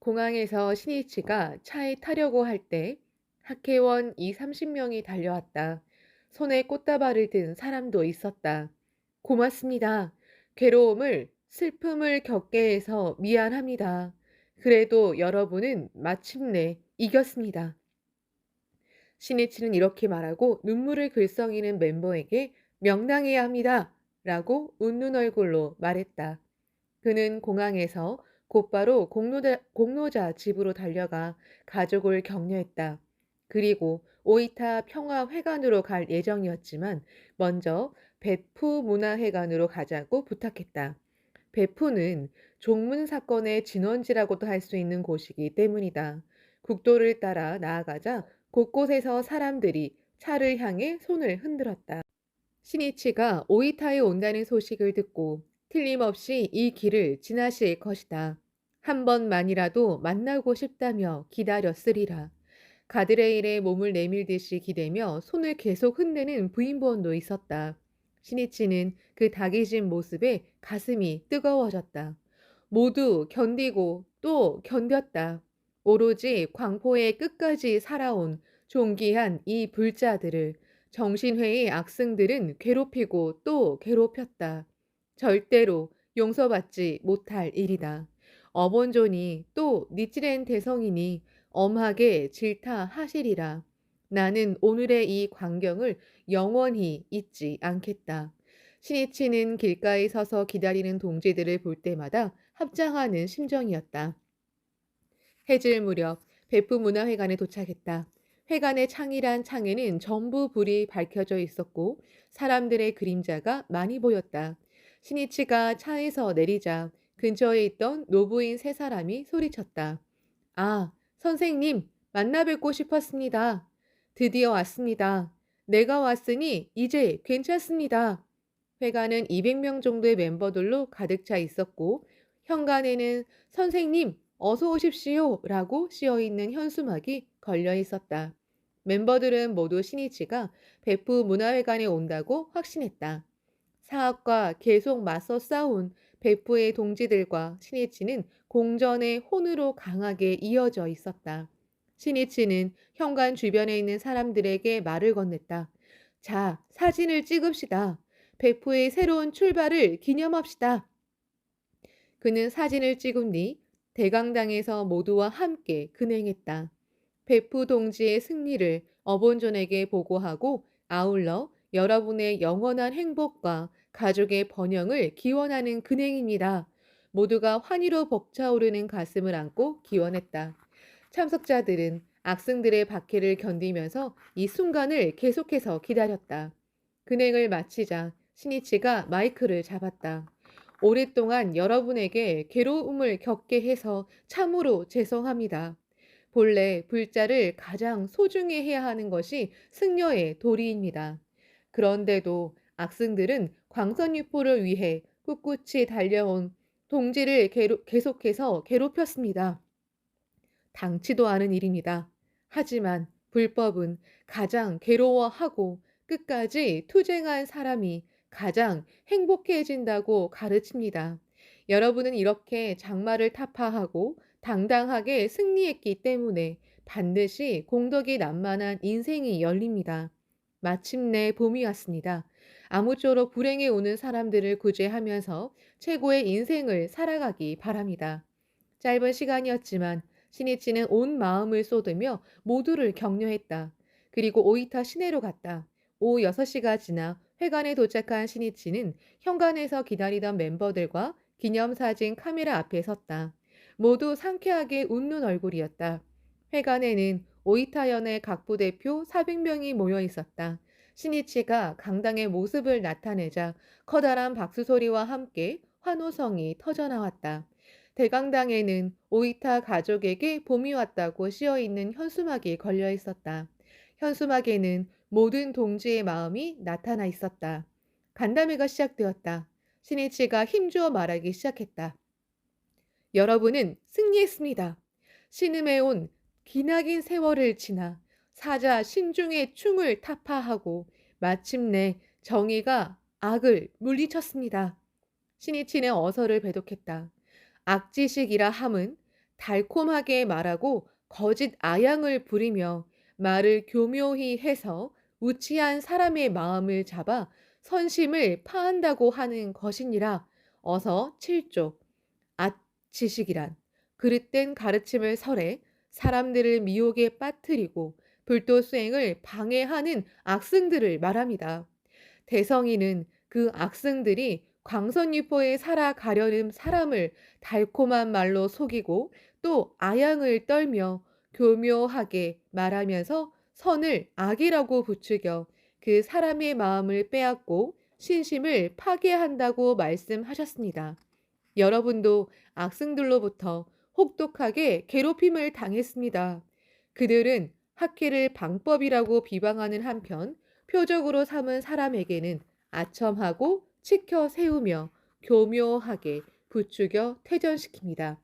공항에서 신이치가 차에 타려고 할 때 학회원 2, 30명이 달려왔다. 손에 꽃다발을 든 사람도 있었다. 고맙습니다. 괴로움을, 슬픔을 겪게 해서 미안합니다. 그래도 여러분은 마침내 이겼습니다. 신이치는 이렇게 말하고 눈물을 글썽이는 멤버에게 명랑해야 합니다. 라고 웃는 얼굴로 말했다. 그는 공항에서 곧바로 공로자, 공로자 집으로 달려가 가족을 격려했다. 그리고 오이타 평화회관으로 갈 예정이었지만 먼저 베푸 문화회관으로 가자고 부탁했다. 베푸는 종문 사건의 진원지라고도 할 수 있는 곳이기 때문이다. 국도를 따라 나아가자 곳곳에서 사람들이 차를 향해 손을 흔들었다. 신이치가 오이타에 온다는 소식을 듣고 틀림없이 이 길을 지나실 것이다. 한 번만이라도 만나고 싶다며 기다렸으리라. 가드레일에 몸을 내밀듯이 기대며 손을 계속 흔드는 부인보원도 있었다. 신이치는 그 다기진 모습에 가슴이 뜨거워졌다. 모두 견디고 또 견뎠다. 오로지 광포의 끝까지 살아온 존귀한 이 불자들을 정신회의 악승들은 괴롭히고 또 괴롭혔다. 절대로 용서받지 못할 일이다. 어본존이 또 니치렌 대성이니 엄하게 질타하시리라. 나는 오늘의 이 광경을 영원히 잊지 않겠다. 신이치는 길가에 서서 기다리는 동지들을 볼 때마다 합장하는 심정이었다. 해질 무렵 베프 문화회관에 도착했다. 회관의 창이란 창에는 전부 불이 밝혀져 있었고 사람들의 그림자가 많이 보였다. 신이치가 차에서 내리자 근처에 있던 노부인 세 사람이 소리쳤다. 아, 선생님, 만나 뵙고 싶었습니다. 드디어 왔습니다. 내가 왔으니 이제 괜찮습니다. 회관은 200명 정도의 멤버들로 가득 차 있었고 현관에는 선생님, 어서 오십시오 라고 씌어 있는 현수막이 걸려 있었다. 멤버들은 모두 신이치가 베프 문화회관에 온다고 확신했다. 사학과 계속 맞서 싸운 베프의 동지들과 신이치는 공전의 혼으로 강하게 이어져 있었다. 신이치는 현관 주변에 있는 사람들에게 말을 건넸다. 자, 사진을 찍읍시다. 베프의 새로운 출발을 기념합시다. 그는 사진을 찍은 뒤 대강당에서 모두와 함께 근행했다. 베프 동지의 승리를 어본존에게 보고하고 아울러 여러분의 영원한 행복과 가족의 번영을 기원하는 근행입니다. 모두가 환희로 벅차오르는 가슴을 안고 기원했다. 참석자들은 악승들의 박해를 견디면서 이 순간을 계속해서 기다렸다. 근행을 마치자 신이치가 마이크를 잡았다. 오랫동안 여러분에게 괴로움을 겪게 해서 참으로 죄송합니다. 본래 불자를 가장 소중히 해야 하는 것이 승려의 도리입니다. 그런데도 악승들은 광선유포를 위해 꿋꿋이 달려온 동지를 괴로, 계속해서 괴롭혔습니다. 당치도 않은 일입니다. 하지만 불법은 가장 괴로워하고 끝까지 투쟁한 사람이 가장 행복해진다고 가르칩니다. 여러분은 이렇게 장마를 타파하고 당당하게 승리했기 때문에 반드시 공덕이 난만한 인생이 열립니다. 마침내 봄이 왔습니다. 아무쪼록 불행에 오는 사람들을 구제하면서 최고의 인생을 살아가기 바랍니다. 짧은 시간이었지만 신이치는 온 마음을 쏟으며 모두를 격려했다. 그리고 오이타 시내로 갔다. 오후 6시가 지나 회관에 도착한 신이치는 현관에서 기다리던 멤버들과 기념사진 카메라 앞에 섰다. 모두 상쾌하게 웃는 얼굴이었다. 회관에는 오이타연의 각 부대표 400명이 모여 있었다. 신이치가 강당의 모습을 나타내자 커다란 박수 소리와 함께 환호성이 터져나왔다. 대강당에는 오이타 가족에게 봄이 왔다고 씌어 있는 현수막이 걸려 있었다. 현수막에는 모든 동지의 마음이 나타나 있었다. 간담회가 시작되었다. 신이치가 힘주어 말하기 시작했다. 여러분은 승리했습니다. 신음에 온 기나긴 세월을 지나 사자 신중의 충을 타파하고 마침내 정의가 악을 물리쳤습니다. 신이치는 어서를 배독했다. 악지식이라 함은 달콤하게 말하고 거짓 아양을 부리며 말을 교묘히 해서 우치한 사람의 마음을 잡아 선심을 파한다고 하는 것이니라. 어서 7조. 앗지식이란 그릇된 가르침을 설해 사람들을 미혹에 빠뜨리고 불도 수행을 방해하는 악승들을 말합니다. 대성이는 그 악승들이 광선유포에 살아가려는 사람을 달콤한 말로 속이고 또 아양을 떨며 교묘하게 말하면서 선을 악이라고 부추겨 그 사람의 마음을 빼앗고 신심을 파괴한다고 말씀하셨습니다. 여러분도 악승들로부터 혹독하게 괴롭힘을 당했습니다. 그들은 학계를 방법이라고 비방하는 한편 표적으로 삼은 사람에게는 아첨하고 치켜 세우며 교묘하게 부추겨 퇴전시킵니다.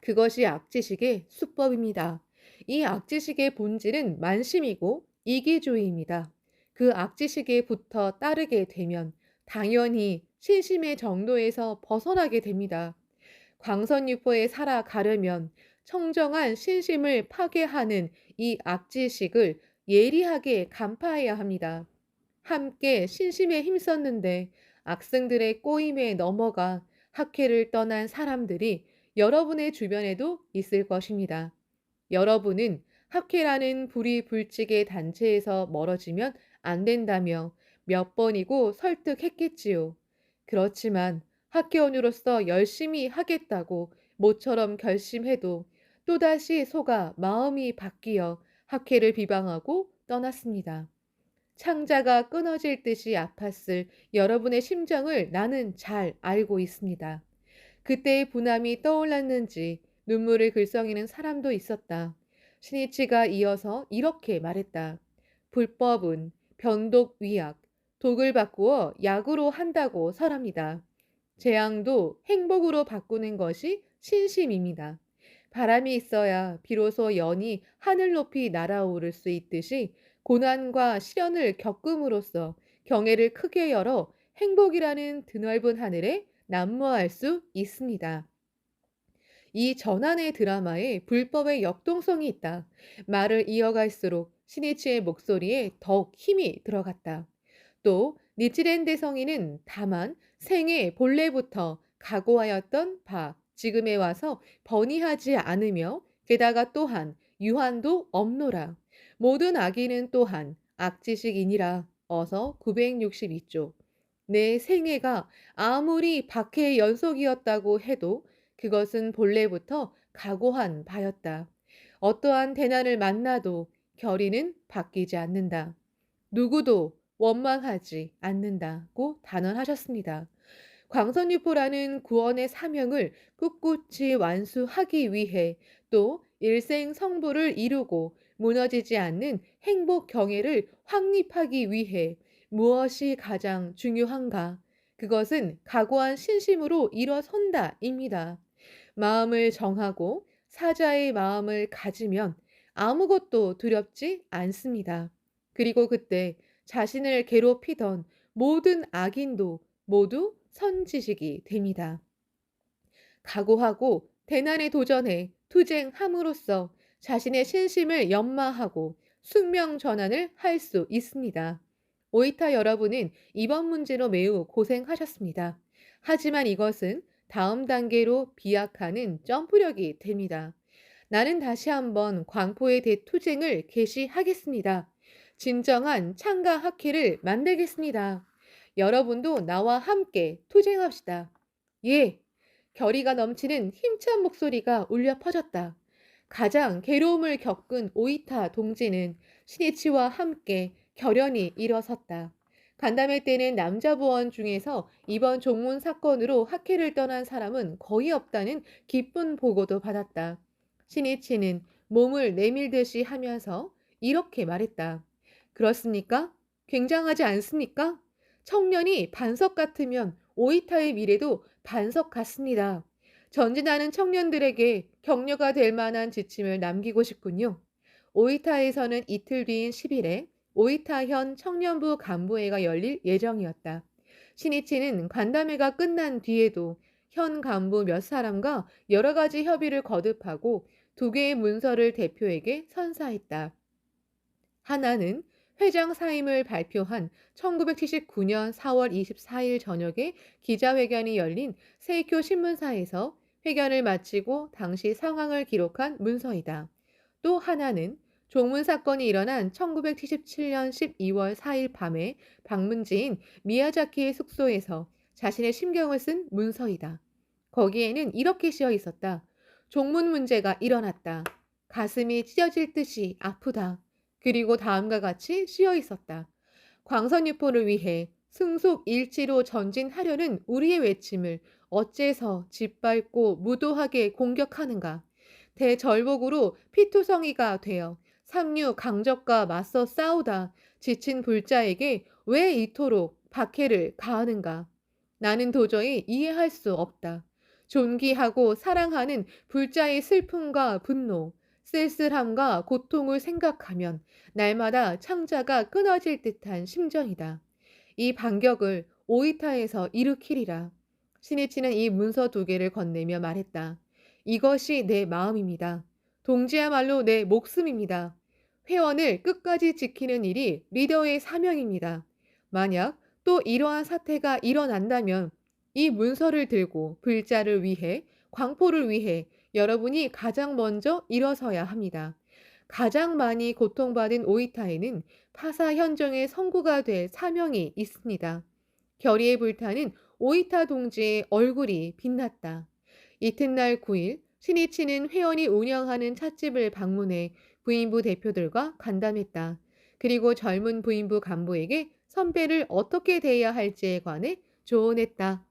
그것이 악지식의 수법입니다. 이 악지식의 본질은 만심이고 이기주의입니다. 그 악지식에 붙어 따르게 되면 당연히 신심의 정도에서 벗어나게 됩니다. 광선유포에 살아가려면 청정한 신심을 파괴하는 이 악지식을 예리하게 간파해야 합니다. 함께 신심에 힘썼는데 악승들의 꼬임에 넘어가 학회를 떠난 사람들이 여러분의 주변에도 있을 것입니다. 여러분은 학회라는 불이 불직의 단체에서 멀어지면 안 된다며 몇 번이고 설득했겠지요. 그렇지만 학교원으로서 열심히 하겠다고 모처럼 결심해도 또다시 속아 마음이 바뀌어 학회를 비방하고 떠났습니다. 창자가 끊어질 듯이 아팠을 여러분의 심정을 나는 잘 알고 있습니다. 그때의 분함이 떠올랐는지 눈물을 글썽이는 사람도 있었다. 신이치가 이어서 이렇게 말했다. 불법은 변독 위약, 독을 바꾸어 약으로 한다고 설합니다. 재앙도 행복으로 바꾸는 것이 신심입니다. 바람이 있어야 비로소 연이 하늘 높이 날아오를 수 있듯이 고난과 시련을 겪음으로써 경애를 크게 열어 행복이라는 드넓은 하늘에 난무할 수 있습니다. 이 전환의 드라마에 불법의 역동성이 있다. 말을 이어갈수록 신이치의 목소리에 더욱 힘이 들어갔다. 또 니치렌 대성이는 다만 생애 본래부터 각오하였던 바 지금에 와서 번이하지 않으며 게다가 또한 유한도 없노라. 모든 악인은 또한 악지식이니라. 어서 962조. 내 생애가 아무리 박해의 연속이었다고 해도 그것은 본래부터 각오한 바였다. 어떠한 대난을 만나도 결의는 바뀌지 않는다. 누구도 원망하지 않는다고 단언하셨습니다. 광선유포라는 구원의 사명을 꿋꿋이 완수하기 위해 또 일생 성부를 이루고 무너지지 않는 행복 경애를 확립하기 위해 무엇이 가장 중요한가? 그것은 각오한 신심으로 일어선다입니다. 마음을 정하고 사자의 마음을 가지면 아무것도 두렵지 않습니다. 그리고 그때 자신을 괴롭히던 모든 악인도 모두 선지식이 됩니다. 각오하고 대난에 도전해 투쟁함으로써 자신의 신심을 연마하고 숙명 전환을 할 수 있습니다. 오이타 여러분은 이번 문제로 매우 고생하셨습니다. 하지만 이것은 다음 단계로 비약하는 점프력이 됩니다. 나는 다시 한번 광포의 대투쟁을 개시하겠습니다. 진정한 창가 학회를 만들겠습니다. 여러분도 나와 함께 투쟁합시다. 예! 결의가 넘치는 힘찬 목소리가 울려 퍼졌다. 가장 괴로움을 겪은 오이타 동지는 신이치와 함께 결연히 일어섰다. 간담회 때는 남자 부원 중에서 이번 종문 사건으로 학회를 떠난 사람은 거의 없다는 기쁜 보고도 받았다. 신이치는 몸을 내밀듯이 하면서 이렇게 말했다. 그렇습니까? 굉장하지 않습니까? 청년이 반석 같으면 오이타의 미래도 반석 같습니다. 전진하는 청년들에게 격려가 될 만한 지침을 남기고 싶군요. 오이타에서는 이틀 뒤인 10일에 오이타현 청년부 간부회가 열릴 예정이었다. 신이치는 간담회가 끝난 뒤에도 현 간부 몇 사람과 여러 가지 협의를 거듭하고 두 개의 문서를 대표에게 선사했다. 하나는 회장 사임을 발표한 1979년 4월 24일 저녁에 기자회견이 열린 세이쿄 신문사에서 회견을 마치고 당시 상황을 기록한 문서이다. 또 하나는 종문 사건이 일어난 1977년 12월 4일 밤에 방문지인 미야자키의 숙소에서 자신의 심경을 쓴 문서이다. 거기에는 이렇게 쓰여 있었다. 종문 문제가 일어났다. 가슴이 찢어질 듯이 아프다. 그리고 다음과 같이 쓰여 있었다. 광선유포를 위해 승속 일치로 전진하려는 우리의 외침을 어째서 짓밟고 무도하게 공격하는가. 대절복으로 피투성이가 되어 삼류 강적과 맞서 싸우다 지친 불자에게 왜 이토록 박해를 가하는가. 나는 도저히 이해할 수 없다. 존귀하고 사랑하는 불자의 슬픔과 분노, 쓸쓸함과 고통을 생각하면 날마다 창자가 끊어질 듯한 심정이다. 이 반격을 오이타에서 일으키리라. 신이치는 이 문서 두 개를 건네며 말했다. 이것이 내 마음입니다. 동지야말로 내 목숨입니다. 회원을 끝까지 지키는 일이 리더의 사명입니다. 만약 또 이러한 사태가 일어난다면 이 문서를 들고 불자를 위해, 광포를 위해 여러분이 가장 먼저 일어서야 합니다. 가장 많이 고통받은 오이타에는 파사 현정의 선구가 될 사명이 있습니다. 결의의 불타는 오이타 동지의 얼굴이 빛났다. 이튿날 9일 신이치는 회원이 운영하는 찻집을 방문해 부인부 대표들과 간담했다. 그리고 젊은 부인부 간부에게 선배를 어떻게 대해야 할지에 관해 조언했다.